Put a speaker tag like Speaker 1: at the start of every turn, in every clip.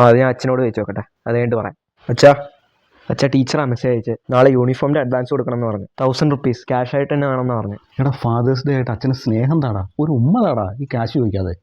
Speaker 1: അത് ഞാൻ അച്ഛനോട് ചോദിച്ചു നോക്കട്ടെ. അത് കഴിഞ്ഞിട്ട് പറയാം. അച്ഛാ അച്ഛാ ടീച്ചറാ മെസ്സേജ് അയച്ച്. നാളെ യൂണിഫോമിന്റെ അഡ്വാൻസ് കൊടുക്കണം എന്ന് പറഞ്ഞു. തൗസൻഡ് റുപ്പീസ് ക്യാഷ് ആയിട്ട് തന്നെ വേണമെന്ന് പറഞ്ഞു.
Speaker 2: എടാ ഫാദേഴ്സ് ഡേ ആയിട്ട് അച്ഛന് സ്നേഹം താടാ ഒരു ഉമ്മ താടാ ഈ ക്യാഷ് ചോദിക്കാതെ.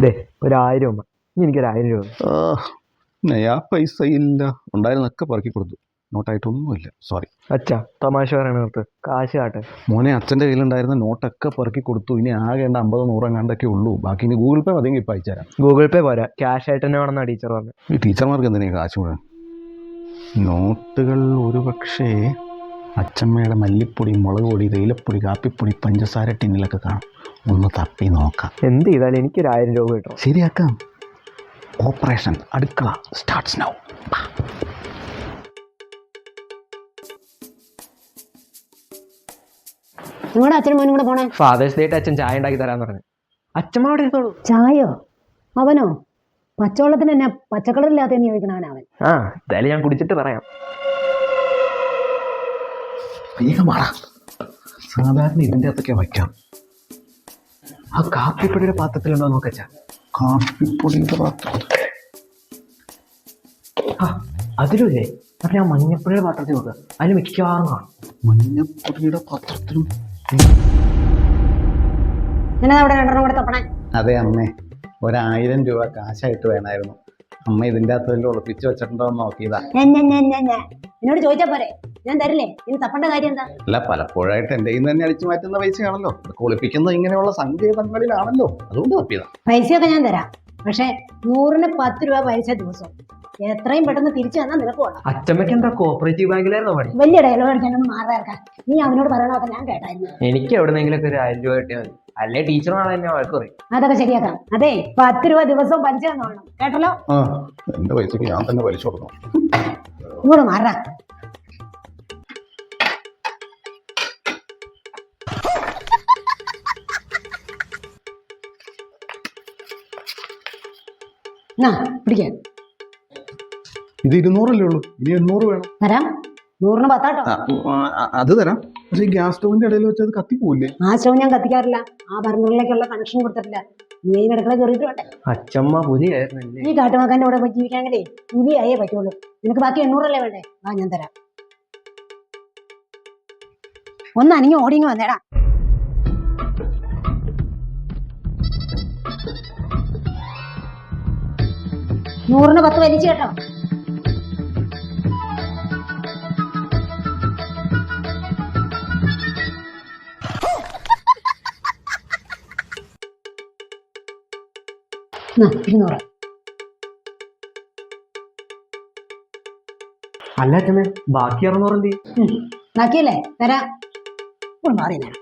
Speaker 1: ദേ ഒരു ആയിരം ഉമ്മ. ഇനി എനിക്കൊരു രൂപ
Speaker 2: ആ, പൈസ ഇല്ല. ഉണ്ടായിരുന്നൊക്കെ പറക്കി കൊടുത്തു. നോട്ടായിട്ടൊന്നുമില്ല. സോറി
Speaker 1: അച്ഛാ തമാശ പറയണ നിർത്ത് കാശ് കാട്ടെ.
Speaker 2: മോനെ അച്ഛന്റെ കയ്യിലുണ്ടായിരുന്ന നോട്ടൊക്കെ പെറുക്കി കൊടുത്തു. ഇനി ആകേണ്ട അമ്പത് നൂറെങ്ങാണ്ടൊക്കെ ഉള്ളൂ. ബാക്കി ഇനി ഗൂഗിൾ പേ മതിയെങ്കിൽ ഇപ്പം അയച്ചുതരാം.
Speaker 1: ഗൂഗിൾ പേ പോരാ. ക്യാഷ് ആയിട്ട് തന്നെ വേണമെന്നാണ് ടീച്ചർ പറഞ്ഞു.
Speaker 2: ഈ ടീച്ചർമാർക്ക് എന്തിനാ കാശ് മുഴുവൻ? നോട്ടുകൾ ഒരു പക്ഷേ അച്ഛമ്മയുടെ മല്ലിപ്പൊടി മുളക് പൊടി തേയിലപ്പൊടി കാപ്പിപ്പൊടി പഞ്ചസാര ടിന്നിലൊക്കെ കാണും. ഒന്ന് തപ്പി നോക്കാം.
Speaker 1: എന്ത് ചെയ്താലും എനിക്കൊരു ആയിരം രൂപ കിട്ടും.
Speaker 2: ശരിയാക്കാം. ഓപ്പറേഷൻ അടുക്കള. സ്റ്റാർട്ട്സ് നൗ
Speaker 3: നിങ്ങളുടെ അച്ഛനും മോനും കൂടെ പോണേ?
Speaker 1: ഫാദേഴ്സ് ഡേ അച്ഛൻ ചായ ഉണ്ടാക്കി തരാന്ന് പറഞ്ഞു. അച്ഛമ്മ അവിടെ ഇരുന്നോളൂ
Speaker 3: ചായോ അവനോ? പച്ചവെള്ളത്തിന് എന്നെ പച്ചക്കളറില്ലാത്തതെന്ന് ചോദിക്കണവൻ അവൻ.
Speaker 1: ആ എന്തായാലും ഞാൻ കുടിച്ചിട്ട് പറയാം.
Speaker 2: വേഗമാടാ സാധാരണ ഇതിന്റെ അകത്തൊക്കെ വയ്ക്കാം.
Speaker 1: ആ കാപ്പിപ്പൊടിയുടെ പാത്രത്തിലുണ്ടോ നോക്കച്ചാ
Speaker 2: കാപ്പിപ്പൊടിയുടെ പാത്രം
Speaker 1: ആ അതിലല്ലേ? അപ്പൊ ഞാൻ മഞ്ഞപ്പൊടിയുടെ പാത്രത്തിൽ നോക്കുക അതിൽ മിക്കവാറും കാണും.
Speaker 2: മഞ്ഞപ്പൊടിയുടെ പാത്രത്തിലും അതെ അമ്മേ. ഒരായിരം രൂപ കാശായിട്ട് വേണമായിരുന്നു അമ്മ ഇതിന്റെ അകത്ത് ഉറപ്പിച്ചു ഒളിപ്പിച്ച് വെച്ചിട്ടുണ്ടോ നോക്കിയതാ.
Speaker 3: എന്നോട് ചോദിച്ചാ പോരെ. ഞാൻ തരില്ലേ? ഇനി തപ്പേണ്ട കാര്യം എന്താ?
Speaker 2: അല്ല പലപ്പോഴായിട്ട് എന്റെ കയ്യിൽ നിന്ന് തന്നെ അടിച്ചു മാറ്റുന്ന പൈസയാണല്ലോ. കുളിപ്പിക്കുന്നത് ഇങ്ങനെയുള്ള സങ്കേതങ്ങളിലാണല്ലോ. അതുകൊണ്ട് തപ്പിയതാ.
Speaker 3: പൈസയൊക്കെ ഞാൻ തരാം. പക്ഷെ നൂറിന് പത്ത് രൂപ പൈസ ദിവസം എത്രയും പെട്ടെന്ന് തിരിച്ചു തന്നാൽ നിനക്ക് കൊള്ളാം.
Speaker 1: അച്ഛമ്മയ്ക്ക് എന്താ കോപ്പറേറ്റീവ് ബാങ്കിലായിരുന്നു പണി?
Speaker 3: വലിയ ഡയലോഗ് അടിക്കാനൊന്നും മാറാർക്കാൻ നീ അവനോട് പറയണമൊക്കെ ഞാൻ കേട്ടായിരുന്നു.
Speaker 1: എനിക്ക് എവിടെന്നെങ്കിലും ഒരു ആയിരം രൂപ കിട്ടിയാൽ മതി. അല്ലേ ടീച്ചറാണ് എന്നെ വഴക്ക് പറയും?
Speaker 3: അതൊക്കെ ശരിയാക്കാം. അതെ പത്ത് രൂപ ദിവസവും പലിശ തന്നോളണം കേട്ടല്ലോ?
Speaker 2: ആ എന്റെ പൈസക്ക് ഞാൻ തന്നെ പലിച്ചു കൊടുക്കണം.
Speaker 3: ഇങ്ങോട്ട് മാറാ. എന്നാ പിടിക്കാൻ
Speaker 2: ഇത് ഇരുന്നൂറല്ലേ ഉള്ളൂ? ഇനി എണ്ണൂറ് വേണം.
Speaker 3: തരാം. നൂറിന് പത്താട്ടോ.
Speaker 2: ആ, ആ, അത് തരാം. പക്ഷെ ഈ ഗ്യാസ് സ്റ്റൗവിന്റെ ഇടയിൽ വെച്ച് അത് കത്തിപ്പോവില്ലേ?
Speaker 3: ആ സ്റ്റവ് ഞാൻ കത്തിക്കാറില്ല. ആ ബർണറിലേക്കുള്ള കണക്ഷൻ കൊടുത്തിട്ടില്ല. നീ അടുക്കള കയറിയിട്ട് വേണ്ടേ?
Speaker 1: അച്ചമ്മ പുലിയായിരുന്നല്ലേ
Speaker 3: ഈ കാട്ടുമാക്കാന്റെ കൂടെ പോയി ജീവിക്കാണെങ്കിലേ ഇനി അയേ പറ്റുള്ളൂ. നിനക്ക് ബാക്കി എണ്ണൂറല്ലേ വേണ്ടേ? ആ ഞാൻ തരാം. ഒന്ന് അനങ്ങി ഓടിങ്ങി വന്നേടാ. നൂറിന് പത്ത് വലിച്ചു കേട്ടോ. ഇരുന്നൂറ്
Speaker 1: അല്ല അച്ഛമ്മേ ബാക്കി അറുന്നൂറ് എന്ത്.
Speaker 3: ബാക്കിയല്ലേ? തരാം മാറി ഞാൻ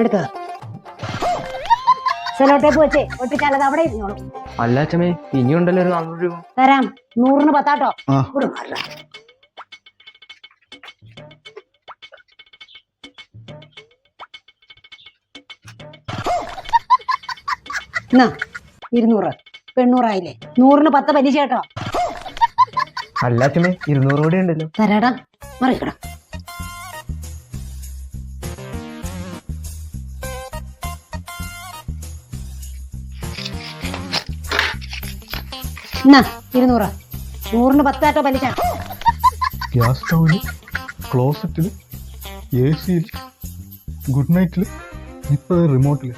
Speaker 3: എടുക്കുക സെലോ ടേപ്പ് വെച്ചേ ഒട്ടിച്ചാലത് അവിടെ ഇരുന്നോളൂ.
Speaker 1: അല്ല അച്ഛമ്മേ ഇനിയുണ്ടല്ലോ ഒരു നാനൂറ് രൂപ.
Speaker 3: തരാം നൂറിന് പത്താട്ടോ.
Speaker 2: ആ.
Speaker 3: മാറില്ല. എന്നാ ഇരുന്നൂറ്. പെണ്ണൂറായില്ലേ നൂറിന് പത്ത് പലിശ കേട്ടോ.
Speaker 1: അല്ല അച്ഛമ്മേ ഇരുന്നൂറ് കൂടി ഉണ്ടല്ലോ.
Speaker 3: തരാടാ മറിക്കടാ എന്നാ ഇരുന്നൂറ്. നൂറിന് പത്താട്ടോ പലിശ.
Speaker 2: ഗ്യാസ് സ്റ്റൗവിൽ ക്ലോസറ്റിൽ എ സിയിൽ ഗുഡ് നൈറ്റിൽ ഇപ്പൊ റിമോട്ടിൽ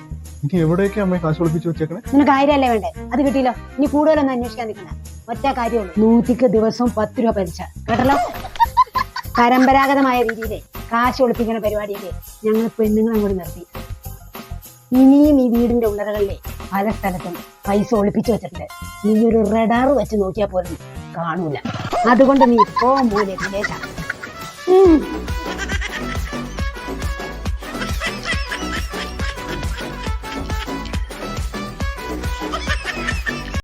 Speaker 2: ഇനി എവിടെയൊക്കെ അമ്മ കാശ് ഒളിപ്പിച്ച് വെച്ചേക്കണേ?
Speaker 3: നിനക്ക് ആയിരല്ലേ വേണ്ടേ? അത് കിട്ടിയില്ലോ. ഇനി കൂടുതലൊന്നും അന്വേഷിക്കാൻ നിൽക്കണ്ട. ഒറ്റ കാര്യമുള്ളൂ നൂറ്റിക്ക് ദിവസവും പത്ത് രൂപ പലിശ. കേട്ടല്ലോ? പരമ്പരാഗതമായ രീതിയിലെ കാശ് ഒളിപ്പിക്കുന്ന പരിപാടിയിലെ ഞങ്ങൾ പെണ്ണുങ്ങളെ കൂടി നിർത്തി. ഇനിയും ഈ വീടിന്റെ ഉള്ളറകളിലെ പല സ്ഥലത്തും പൈസ ഒളിപ്പിച്ചു വെച്ചിട്ടുണ്ട്. നീ ഒരു റഡാർ വെച്ച് നോക്കിയാൽ പോലും കാണൂല. അതുകൊണ്ട് നീ ഇപ്പോ വിദേശ